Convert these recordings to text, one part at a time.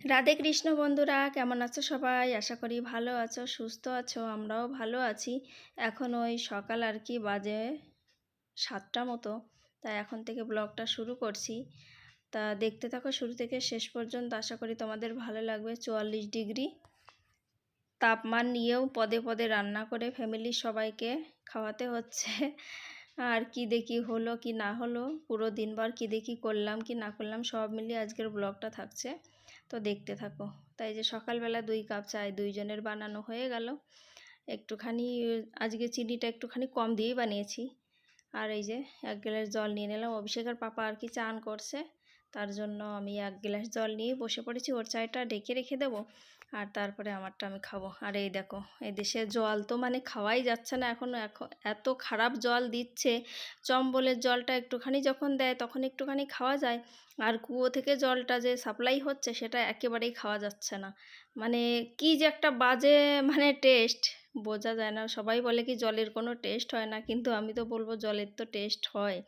রাধে কৃষ্ণ বন্ধুরা, কেমন আছো সবাই? আশা করি ভালো আছো, সুস্থ আছো, আমরাও ভালো আছি। এখন ওই সকাল আর কি, বাজে সাতটা মতো। তাই এখন থেকে ব্লগটা শুরু করছি। তা দেখতে থাকো শুরু থেকে শেষ পর্যন্ত, আশা করি তোমাদের ভালো লাগবে। চুয়াল্লিশ ডিগ্রি তাপমান নিয়েও পদে পদে রান্না করে ফ্যামিলির সবাইকে খাওয়াতে হচ্ছে। আর কি দেখি হলো কি না হলো, পুরো দিনভর কি দেখি করলাম কি না করলাম, সব মিলিয়ে আজকের ব্লগটা থাকছে। তো দেখতে থাকো। তাই যে সকালবেলা দুই কাপ চায় দুইজনের বানানো হয়ে গেল। একটুখানি, আজকে চিনিটা একটুখানি কম দিয়েই বানিয়েছি। আর এই যে এক গ্লাস জল নিয়ে নিলাম। অভিষেকের পাপা আর কি চান করছে। তার জন্য আমি এক গ্লাস জল নিয়ে বসে পড়েছি, ওর চায়টা ডেকে রেখে দেবো আর তারপরে আমারটা আমি খাব। আর এই দেখো, এই দেশে জল তো মানে খাওয়াই যাচ্ছে না, এখন এখন এত খারাপ জল দিচ্ছে, চম্বলের জলটা একটুখানি যখন দেয় তখন একটুখানি খাওয়া যায়, আর কুয়ো থেকে জলটা যে সাপ্লাই হচ্ছে সেটা একেবারেই খাওয়া যাচ্ছে না। মানে কি যে একটা বাজে মানে টেস্ট, বোঝা যায় না, সবাই বলে কি জলের কোনো টেস্ট হয় না, কিন্তু আমি তো বলব জলের তো টেস্ট হয়।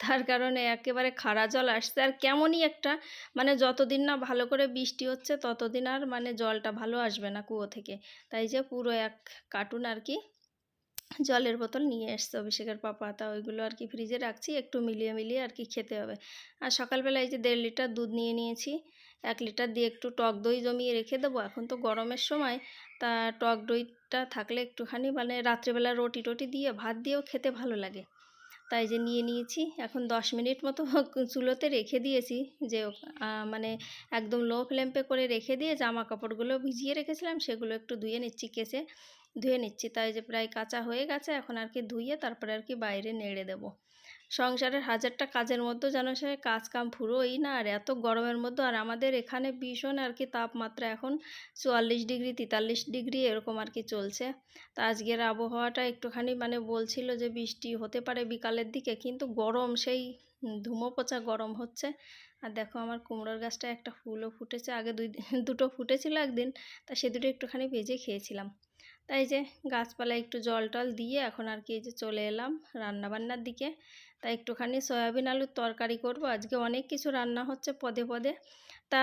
তার কারণে একেবারে খারা জল আসছে। আর কেমনই একটা মানে যতদিন না ভালো করে বৃষ্টি হচ্ছে, ততদিন আর মানে জলটা ভালো আসবে না কুয়ো থেকে। তাই যে পুরো এক কার্টুন আর কি জলের বোতল নিয়ে এসছে অভিষেকের পাপা। তা ওইগুলো আর কি ফ্রিজে রাখছি, একটু মিলিয়ে মিলিয়ে আর কি খেতে হবে। আর সকালবেলা এই যে দেড় লিটার দুধ নিয়ে নিয়েছি, এক লিটার দিয়ে একটু টক দই জমিয়ে রেখে দেবো। এখন তো গরমের সময়, তা টক দইটা থাকলে একটুখানি মানে রাত্রেবেলা রুটি টটি দিয়ে ভাত দিয়েও খেতে ভালো লাগে। তাই যে নিয়ে নিয়েছি। এখন দশ মিনিট মতো চুলোতে রেখে দিয়েছি যে মানে একদম লো ফ্লেম্পে করে রেখে দিয়ে জামা কাপড়গুলো ভিজিয়ে রেখেছিলাম, সেগুলো একটু ধুয়ে নিচ্ছি কেসে ধুয়ে নিচ্ছি, তাই যে প্রায় কাঁচা হয়ে গেছে, এখন আর কি ধুয়ে তারপরে আর কি বাইরে নেড়ে দেবো। সংসারের হাজারটা কাজের মধ্যে যেন সে কাজ কাম ফুরোই না, আর এত গরমের মধ্যে, আর আমাদের এখানে ভীষণ আর কি তাপমাত্রা এখন চুয়াল্লিশ ডিগ্রি, তেতাল্লিশ ডিগ্রি এরকম আর কি চলছে। তা আজকের আবহাওয়াটা একটুখানি মানে বলছিল যে বৃষ্টি হতে পারে বিকালের দিকে, কিন্তু গরম সেই ধুমো পচা গরম হচ্ছে। আর দেখো আমার কুমড়োর গাছটা একটা ফুলও ফুটেছে, আগে দুই দুটো ফুটেছিল একদিন, তা সে দুটো একটুখানি ভেজে খেয়েছিলাম। তাই যে গাছপালা একটু জল টল দিয়ে এখন আর কি এই যে চলে এলাম রান্নাবান্নার দিকে। তাই একটুখানি সয়াবিন আলুর তরকারি করব। আজকে অনেক কিছু রান্না হচ্ছে পদে পদে। তা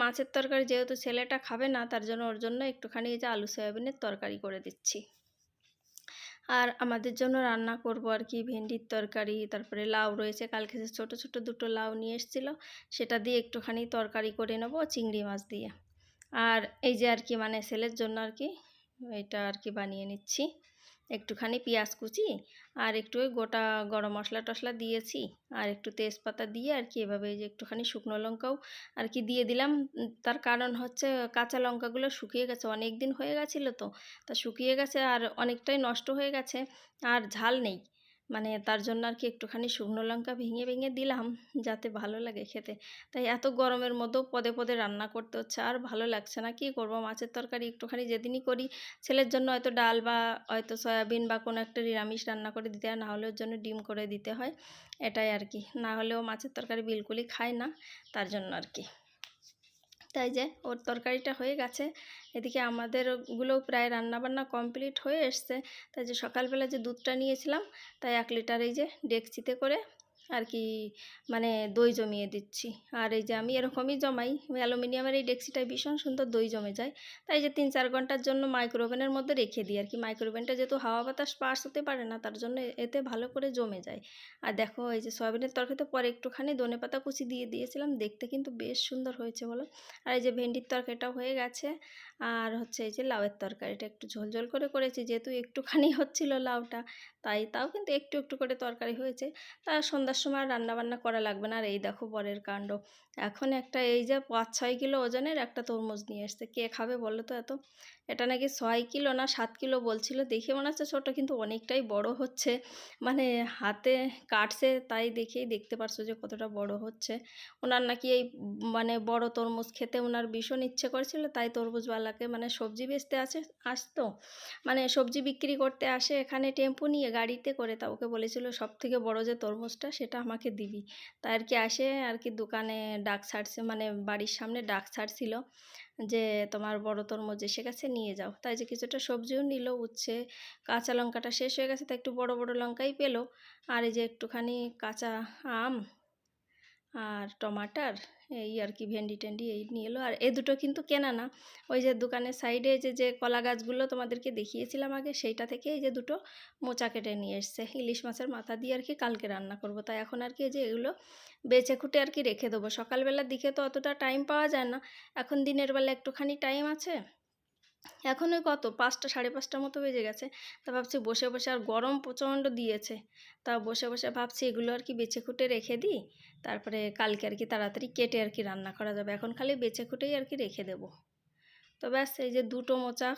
মাছের তরকারি যেহেতু ছেলেটা খাবে না, তার জন্য ওর জন্য একটুখানি এই যে আলু সয়াবিনের তরকারি করে দিচ্ছি। আর আমাদের জন্য রান্না করব আর কি, ভেন্ডির তরকারি, তারপরে লাউ রয়েছে। কালকে যে ছোটো ছোটো দুটো লাউ নিয়ে এসেছিল, সেটা দিয়ে একটুখানি তরকারি করে নেব চিংড়ি মাছ দিয়ে। আর এই যে আর কি মানে ছেলের জন্য আর কি, এটা আর কি বানিয়ে নিচ্ছি। একটুখানি পেঁয়াজ কুচি আর একটু ওই গোটা গরম মশলা টশলা দিয়েছি। আর একটু তেজপাতা দিয়ে আর কি এভাবে যে একটুখানি শুকনো লঙ্কাও আর কি দিয়ে দিলাম। তার কারণ হচ্ছে কাঁচা লঙ্কাগুলো শুকিয়ে গেছে অনেক দিন হয়ে গেছিল তো। তা শুকিয়ে গেছে আর অনেকটাই নষ্ট হয়ে গেছে। আর ঝাল নেই। মানে তার জন্য আর কি একটুখানি শুকনো লঙ্কা ভেঙে ভেঙে দিলাম যাতে ভালো লাগে খেতে। তাই এত গরমের মধ্যেও পদে পদে রান্না করতে হচ্ছে। আর ভালো লাগছে না। কি করব? মাছের তরকারি একটুখানি যেদিনই করি, ছেলের জন্য হয়তো ডাল বা হয়তো সয়াবিন বা কোনো একটা নিরামিষ রান্না করে দিতে হয়, না হলে ওর জন্য ডিম করে দিতে হয়। এটাই আর কি। না হলেও মাছের তরকারি বিলকুলই খায় না, তার জন্য আর কি। তাই যে ওর তরকারিটা হয়ে গেছে। এদিকে আমাদেরগুলো প্রায় রান্নাবান্না কমপ্লিট হয়ে এসছে। তাই যে সকালবেলা যে দুধটা নিয়েছিলাম, তাই এক লিটার এই যে ডেকচিতে করে আর কি মানে দই জমিয়ে দিচ্ছি। আর এই যে আমি এরকমই জমাই। অ্যালুমিনিয়ামের এই ডেক্সিটায় ভীষণ সুন্দর দই জমে যায়। তাই যে তিন চার ঘণ্টার জন্য মাইক্রোওভেনের মধ্যে রেখে দিই আর কি মাইক্রোওভেনটা যেহেতু হাওয়া বাতাস পাস হতে পারে না, তার জন্য এতে ভালো করে জমে যায়। আর দেখো, এই যে সয়াবিনের তরকারিতে পরে একটুখানি ধনে পাতা কুচি দিয়ে দিয়েছিলাম। দেখতে কিন্তু বেশ সুন্দর হয়েছে বলো। আর এই যে ভেন্ডির তরকারিটাও হয়ে গেছে। আর হচ্ছে এই যে লাউয়ের তরকারিটা একটু ঝোল ঝোল করে করেছি, যেহেতু একটুখানি হচ্ছিল লাউটা, তাই তাও কিন্তু একটু একটু করে তরকারি হয়েছে। তা সন্ধ্যার সময় রান্নাবান্না করা লাগবে না। আর এই দেখো বরের কাণ্ড। এখন একটা এই যে পাঁচ, ছয় কিলো ওজনের একটা তরমুজ নিয়ে এসছে। কে খাবে বলো তো এত? এটা নাকি ছয় কিলো না সাত কিলো বলছিল। দেখে মনে হচ্ছে ছোটো, কিন্তু অনেকটাই বড় হচ্ছে। মানে হাতে কাটছে, তাই দেখেই দেখতে পারছ যে কতটা বড় হচ্ছে। ওনার নাকি এই মানে বড় তরমুজ খেতে ওনার ভীষণ ইচ্ছে করেছিল, তাই তরমুজওয়ালাকে মানে সবজি বেচতে আসে, আসতো। মানে সবজি বিক্রি করতে আসে এখানে টেম্পু নিয়ে গাড়িতে করে, তা ওকে বলেছিল সব থেকে বড় যে তরমুজটা সেটা আমাকে দিবি। তাই আর কি আসে, আর কি দোকানে ডাক ছাড়ছে মানে বাড়ির সামনে ডাক ছাড়ছিল যে, তোমার বড় তরমুজ এসে গেছে, নিয়ে যাও। তাই যে কিছুটা সবজিও নিল, উচ্ছে, কাঁচা লঙ্কাটা শেষ হয়ে গেছে তাই একটু বড় বড় লঙ্কাই পেল। আর এই যে একটুখানি কাঁচা আম আর টমাটার, এই আর কি ভেন্ডি টেন্ডি এই নিয়ে এলো। আর এ দুটো কিন্তু কেনা না। ওই যে দোকানের সাইডে যে যে কলা গাছগুলো তোমাদেরকে দেখিয়েছিলাম আগে, সেইটা থেকে এই যে দুটো মোচা কেটে নিয়ে এসছে। ইলিশ মাছের মাথা দিয়ে আর কি কালকে রান্না করব। তাই এখন আর কি এই যে এগুলো বেচে খুঁটে আর কি রেখে দেবো। সকালবেলার দিকে তো অতটা টাইম পাওয়া যায় না। এখন দিনের বেলা একটুখানি টাইম আছে। এখন ওই কত? পাঁচটা, সাড়ে পাঁচটার মতো বেজে গেছে। তা ভাবছি বসে বসে আর গরম প্রচণ্ড দিয়েছে। তা বসে বসে ভাবছি এগুলো আর কি বেছে খুঁটে রেখে দিই। তারপরে কালকে আর কি তাড়াতাড়ি কেটে আর কি রান্না করা যাবে। এখন খালি বেছে খুঁটেই আর কি রেখে দেবো। তো ব্যাস, এই যে দুটো মোচা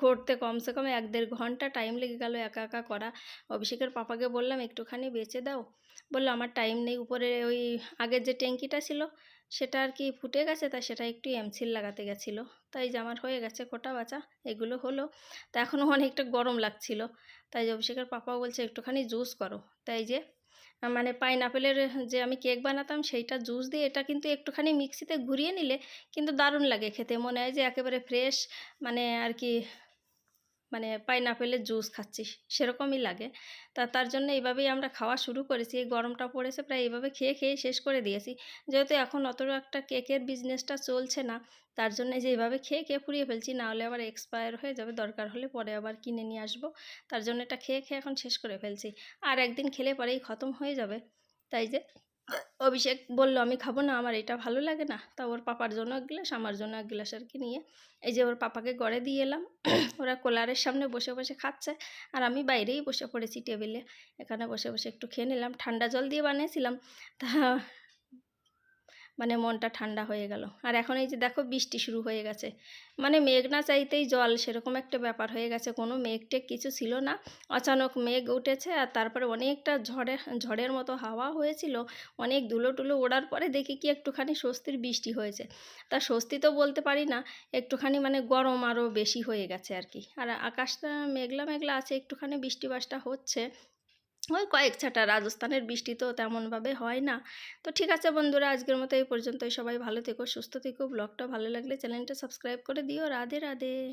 করতে কমসে কম এক দেড় ঘণ্টা টাইম লেগে গেল একা একা করা। অভিষেকের পাপাকে বললাম, একটুখানি বেচে দাও। বলল, আমার টাইম নেই। উপরে ওই আগের যে ট্যাঙ্কিটা ছিল, সেটা আর কি ফুটে গেছে তাই সেটা একটু এমসিল লাগাতে গেছিল। তাই যে আমার হয়ে গেছে কোটা বাচা, এগুলো হলো। তা এখনও অনেকটা গরম লাগছিল। তাই যে অভিষেকের পাপাও বলছে, একটুখানি জুস করো। তাই যে মানে পাইনাপেলের যে আমি কেক বানাতাম, সেইটা জুস দিয়ে এটা কিন্তু একটুখানি মিক্সিতে ঘুরিয়ে নিলে কিন্তু দারুণ লাগে খেতে। মনে হয় যে একেবারে ফ্রেশ মানে আর কি মানে পাইনাপেলের জুস খাচ্ছি সেরকমই লাগে। তা তার জন্য এইভাবেই আমরা খাওয়া শুরু করেছি। এই গরমটা পড়েছে, প্রায় এইভাবে খেয়ে খেয়ে শেষ করে দিয়েছি। যেহেতু এখন অত একটা কেকের বিজনেসটা চলছে না, তার জন্য যে এইভাবে খেয়ে খেয়ে ফুরিয়ে ফেলছি, না হলে আবার এক্সপায়ার হয়ে যাবে, দরকার হলে পরে আবার কিনে নিয়ে আসব। তার জন্য এটা খেয়ে খেয়ে এখন শেষ করে ফেলছি। আর একদিন খেলে পরেই খতম হয়ে যাবে। তাই যে অভিষেক বলল, আমি খাব না, আমার এটা ভালো লাগে না। তা ওর পাপার জন্য এক গ্লাস, আমার জন্য এক গ্লাস আর কি নিয়ে এই যে ওর পাপাকে গড়ে দিয়ে এলাম। ওরা কোলারের সামনে বসে বসে খাচ্ছে আর আমি বাইরেই বসে পড়েছি টেবিলে। এখানে বসে বসে একটু খেয়ে নিলাম। ঠান্ডা জল দিয়ে বানিয়েছিলাম। তা মানে মনটা ঠান্ডা হয়ে গেল। আর এখন এই যে দেখো বৃষ্টি শুরু হয়ে গেছে। মানে মেঘ না চাইতেই জল, সেরকম একটা ব্যাপার হয়ে গেছে। কোনো মেঘ টেঘ কিছু ছিল না। অচানক মেঘ উঠেছে আর তারপরে অনেকটা ঝড়ে, ঝড়ের মতো হাওয়া হয়েছিল। অনেক ধুলো টুলো ওড়ার পরে দেখি কি একটুখানি স্বস্তির বৃষ্টি হয়েছে। তা স্বস্তি তো বলতে পারি না, একটুখানি মানে গরম আরও বেশি হয়ে গেছে আর কি। আর আকাশটা মেঘলা মেঘলা আছে, একটুখানি বৃষ্টি বাসটা হচ্ছে। ওই কয়েক ছাটা। রাজস্থানের বৃষ্টি তো তেমনভাবে হয় না। তো ঠিক আছে বন্ধুরা, আজকের মতো এই পর্যন্তই। সবাই ভালো থেকো, সুস্থ থেকো। ব্লগটা ভালো লাগলে চ্যানেলটা সাবস্ক্রাইব করে দিও। রাধে রাধে।